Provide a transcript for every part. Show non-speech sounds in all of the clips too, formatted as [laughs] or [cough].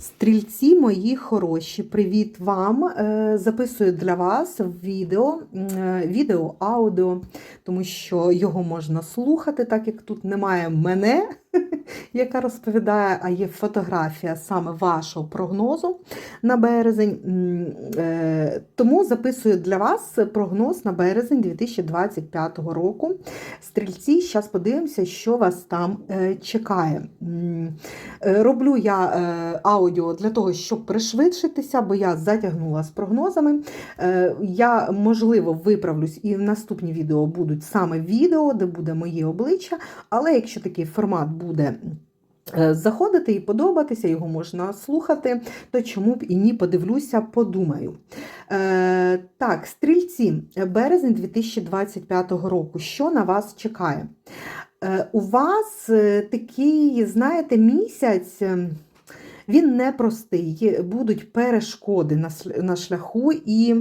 Стрільці мої хороші, привіт вам! Е, Записую для вас відео, е, відео, аудіо, тому що його можна слухати, так як тут немає мене, [laughs] яка розповідає, а є фотографія саме вашого прогнозу на березень. Е, Тому записую для вас прогноз на березень 2025 року. Стрільці, зараз подивимося, що вас там е, чекає. Е, Роблю я аудіо для того, щоб пришвидшитися, бо я затягнула з прогнозами. Я, можливо, виправлюсь, і в наступні відео будуть саме відео, де буде моє обличчя. Але якщо такий формат буде. Е, Заходити і подобатися, його можна слухати, то чому б і ні, подивлюся, подумаю. Е, так, стрільці, березень 2025 року. Що на вас чекає? Е, у вас е, такий, знаєте, місяць. Він непростий, будуть перешкоди на шляху, і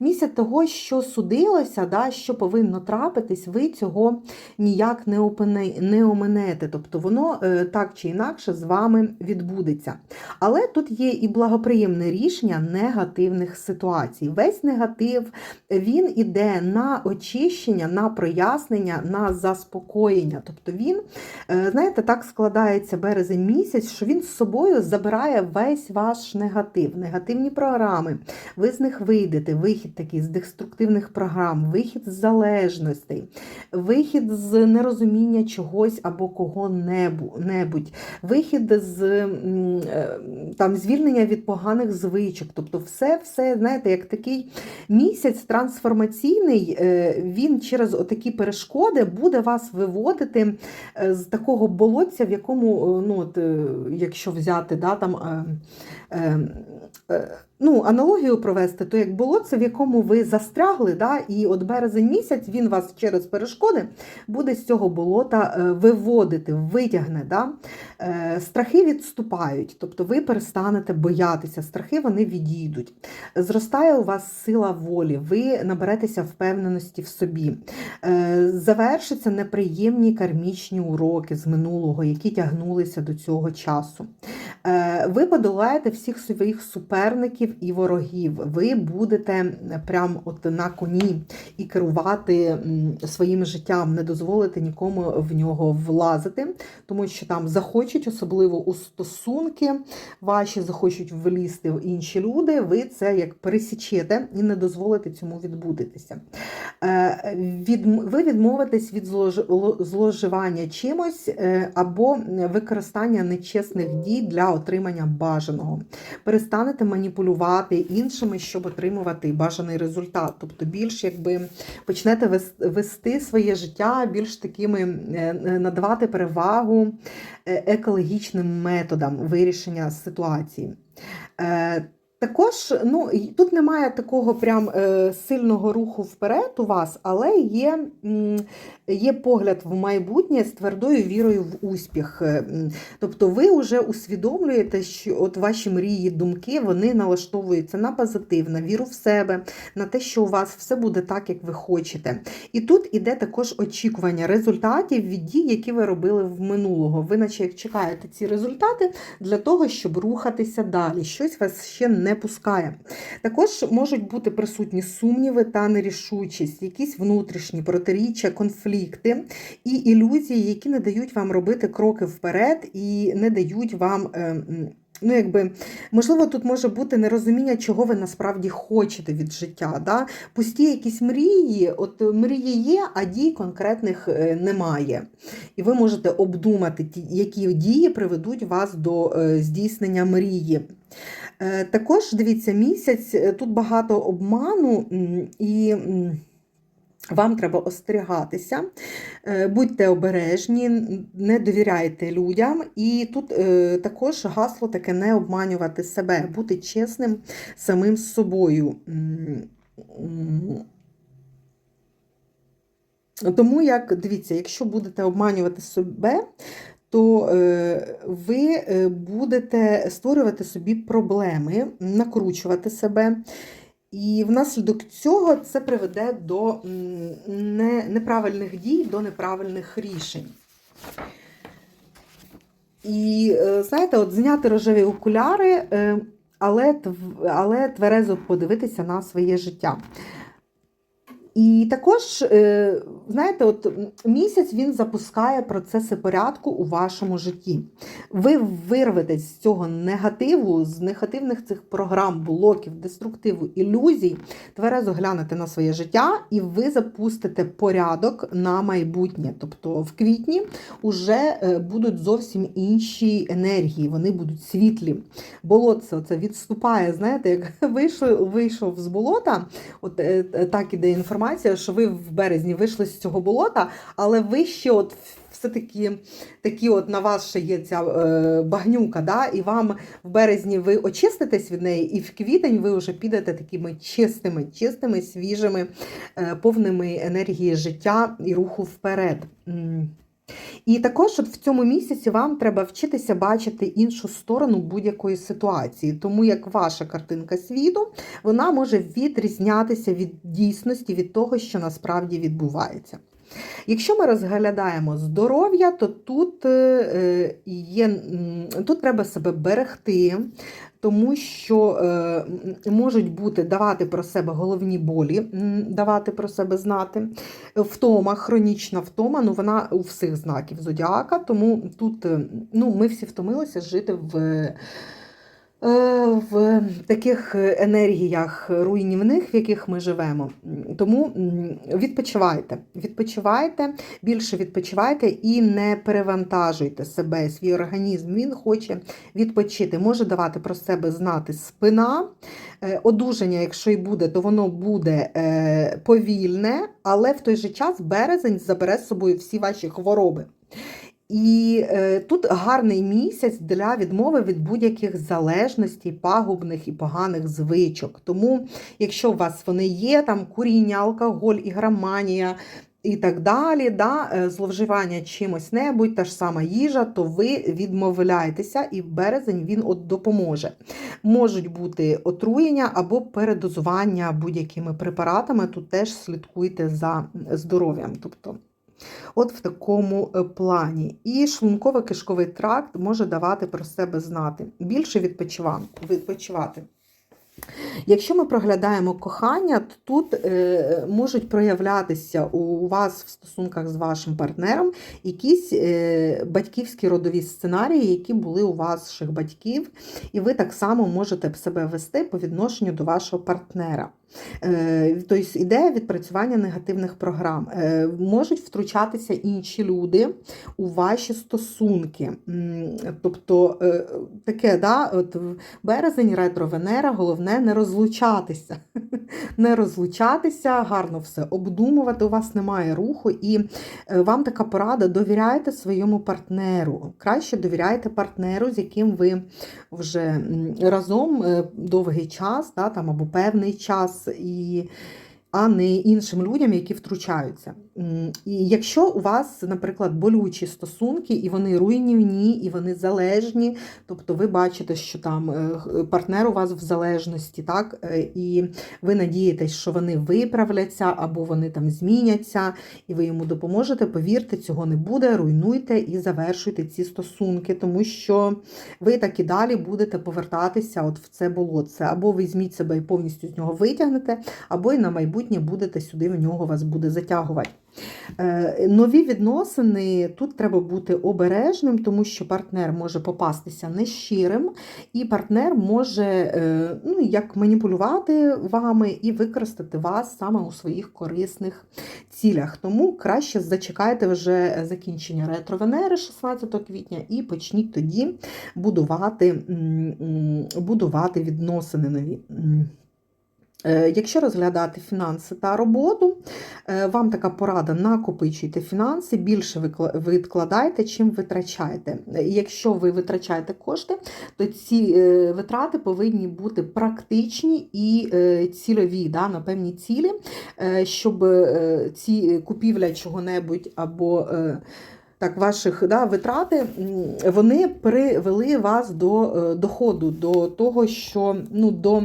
місяць того, що судилося, да, що повинно трапитись, ви цього ніяк не опине- не оминете. Тобто воно е, так чи інакше з вами відбудеться. Але тут є і благоприємне рішення негативних ситуацій. Весь негатив він іде на очищення, на прояснення, на заспокоєння. Тобто він, е, знаєте, так складається березень місяць, що він з собою забирає весь ваш негатив, негативні програми. Ви з них вийдете, вихід такий з деструктивних програм, вихід з залежностей, вихід з нерозуміння чогось або кого-небудь, вихід з е, там, звільнення від поганих звичок. Тобто, все, все, знаєте, як такий місяць трансформаційний, е, він через отакі перешкоди буде вас виводити е, з такого болотця, в якому, ну, от, якщо взяти, да, там. е, е, е, Ну, аналогію провести, то як болотце, в якому ви застрягли, да, і от березень місяць він вас через перешкоди буде з цього болота е, виводити, витягне. Да? Е, Страхи відступають, тобто ви перестанете боятися, страхи вони відійдуть. Зростає у вас сила волі, ви наберетеся впевненості в собі. Е, Завершаться неприємні кармічні уроки з минулого, які тягнулися до цього часу. Ви подолаєте всіх своїх суперників і ворогів. Ви будете прям от на коні і керувати своїм життям, не дозволите нікому в нього влазити, тому що там захочуть, особливо у стосунки ваші захочуть влізти в інші люди. Ви це як пересічете і не дозволите цьому відбудетися. Е, ви відмовитесь від зловживання чимось е, або використання нечесних дій для отримання бажаного. Перестанете маніпулювати іншими, щоб отримувати бажаний результат. Тобто більш якби почнете вести своє життя більш такими е, е, надавати перевагу е, екологічним методам вирішення ситуації. Також ну, тут немає такого прям е, сильного руху вперед у вас, але є, є погляд в майбутнє з твердою вірою в успіх. Е, Тобто ви вже усвідомлюєте, що от ваші мрії, думки вони налаштовуються на позитив, на віру в себе, на те, що у вас все буде так, як ви хочете. І тут іде також очікування результатів від дій, які ви робили в минулого. Ви наче як чекаєте ці результати для того, щоб рухатися далі. Щось вас ще не пускає. Також можуть бути присутні сумніви та нерішучість, якісь внутрішні протиріччя, конфлікти і ілюзії, які не дають вам робити кроки вперед і не дають вам. Ну, якби, можливо, тут може бути нерозуміння, чого ви насправді хочете від життя. Да? Пусті якісь мрії, от мрії є, а дій конкретних е, немає. І ви можете обдумати, які дії приведуть вас до е, здійснення мрії. Е, Також дивіться, місяць тут багато обману і. Вам треба остерігатися, Е, будьте обережні, не довіряйте людям. І тут е, також гасло таке не обманювати себе, бути чесним самим з собою. Тому як дивіться, якщо будете обманювати себе, то е, ви будете створювати собі проблеми, накручувати себе. І внаслідок цього це приведе до неправильних дій, до неправильних рішень. І е, знаєте, от зняти рожеві окуляри, е, але, але тверезо подивитися на своє життя. І також, е, знаєте, от місяць він запускає процеси порядку у вашому житті. Ви вирветесь з цього негативу, з негативних цих програм, блоків, деструктиву, ілюзій, тверезо глянете на своє життя, і ви запустите порядок на майбутнє. Тобто в квітні вже е, будуть зовсім інші енергії, вони будуть світлі. Болотце це відступає. Знаєте, як [laughs] вийшов, вийшов з болота, от е, так іде інформація, що ви в березні вийшли з цього болота, але ви ще от все-таки такі от на вас ще є ця е, багнюка, да? і вам в березні ви очиститесь від неї, і в квітень ви вже підете такими чистими, чистими, свіжими, е, повними енергії життя і руху вперед. І також от в цьому місяці вам треба вчитися бачити іншу сторону будь-якої ситуації, тому як ваша картинка світу вона може відрізнятися від дійсності, від того, що насправді відбувається. Якщо ми розглядаємо здоров'я, то тут, е, є, тут треба себе берегти, тому що е, можуть бути давати про себе головні болі, давати про себе знати. Втома, хронічна втома, ну вона у всіх знаків зодіака, тому тут е, ну, ми всі втомилися жити в. Е, В таких енергіях руйнівних, в яких ми живемо. Тому відпочивайте, відпочивайте, більше відпочивайте і не перевантажуйте себе, свій організм. Він хоче відпочити, може давати про себе знати спина. Е, Одужання, якщо і буде, то воно буде е, повільне, але в той же час березень забере з собою всі ваші хвороби. І е, тут гарний місяць для відмови від будь-яких залежностей, пагубних і поганих звичок. Тому, якщо у вас вони є, там куріння, алкоголь, ігроманія і так далі, да, е, зловживання чимось небудь, та ж сама їжа, то ви відмовляєтеся, і в березень він от допоможе. Можуть бути отруєння або передозування будь-якими препаратами. Тут теж слідкуйте за здоров'ям. Тобто, От в такому е, плані. І шлунково-кишковий тракт може давати про себе знати. Більше відпочивати. Якщо ми проглядаємо кохання, то тут е, можуть проявлятися у вас в стосунках з вашим партнером якісь е, батьківські родові сценарії, які були у ваших батьків, і ви так само можете себе вести по відношенню до вашого партнера. Е, Тобто іде відпрацювання негативних програм. Е, Можуть втручатися інші люди у ваші стосунки. Тобто е, таке, да, от березень, ретро Венера, головне не розлучатися. [laughs] Не розлучатися, гарно все обдумувати, у вас немає руху, і вам така порада: довіряйте своєму партнеру. Краще довіряйте партнеру, з яким ви вже разом довгий час, да, там, або певний час, і, а не іншим людям, які втручаються. І якщо у вас, наприклад, болючі стосунки, і вони руйнівні, і вони залежні, тобто ви бачите, що там е, партнер у вас в залежності, так, е, і ви надієтесь, що вони виправляться або вони там зміняться, і ви йому допоможете, повірте, цього не буде, руйнуйте і завершуйте ці стосунки, тому що ви так і далі будете повертатися от в це болотце. Або візьміть себе і повністю з нього витягнете, або і на майбутнє будете сюди в нього вас буде затягувати. Е, Нові відносини тут треба бути обережним, тому що партнер може попастися нещирим, і партнер може е, ну, як маніпулювати вами і використати вас саме у своїх корисних цілях. Тому краще зачекайте вже закінчення ретро Венери 16 квітня і почніть тоді будувати, будувати відносини нові. Е, Якщо розглядати фінанси та роботу, е, вам така порада: накопичуйте фінанси, більше відкладайте, чим витрачаєте. Якщо ви витрачаєте кошти, то ці е, витрати повинні бути практичні і цільові да, на певні цілі, щоб ці купівля чого-небудь або так, ваших да, витрати, вони привели вас до доходу, до того, що ну, до.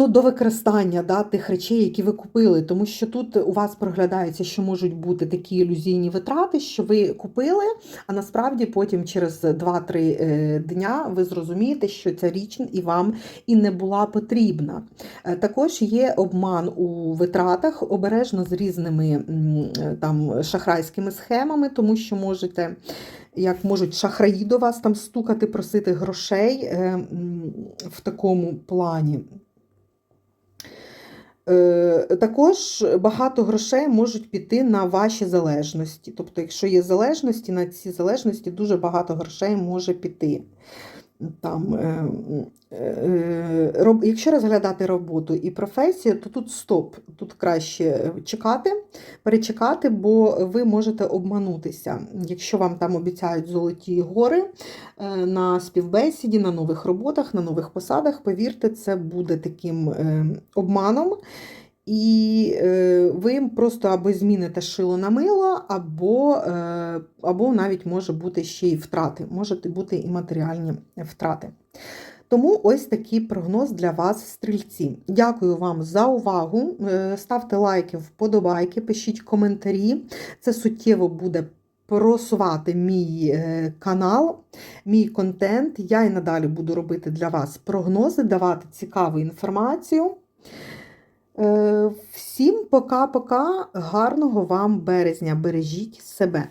Ну, до використання да, тих речей, які ви купили. Тому що тут у вас проглядається, що можуть бути такі ілюзійні витрати, що ви купили, а насправді потім через 2-3 е, дня ви зрозумієте, що ця річ і вам і не була потрібна. Е, Також є обман у витратах, обережно з різними е, там шахрайськими схемами, тому що можете, як можуть шахраї до вас там стукати, просити грошей в такому плані. Е, Також багато грошей можуть піти на ваші залежності. Тобто, якщо є залежності, на ці залежності дуже багато грошей може піти. Там, е, е, роб- якщо розглядати роботу і професію, то тут стоп. Тут краще чекати, перечекати, бо ви можете обманутися. Якщо вам там обіцяють золоті гори е, на співбесіді, на нових роботах, на нових посадах, повірте, це буде таким е, обманом. І е, ви просто або зміните шило на мило, або, е, або навіть може бути ще й втрати, можуть бути і матеріальні втрати. Тому ось такий прогноз для вас, стрільці. Дякую вам за увагу. Е, Ставте лайки, вподобайки, пишіть коментарі. Це суттєво буде просувати мій е, канал, мій контент. Я і надалі буду робити для вас прогнози, давати цікаву інформацію. Е, Всім пока-пока, гарного вам березня. Бережіть себе.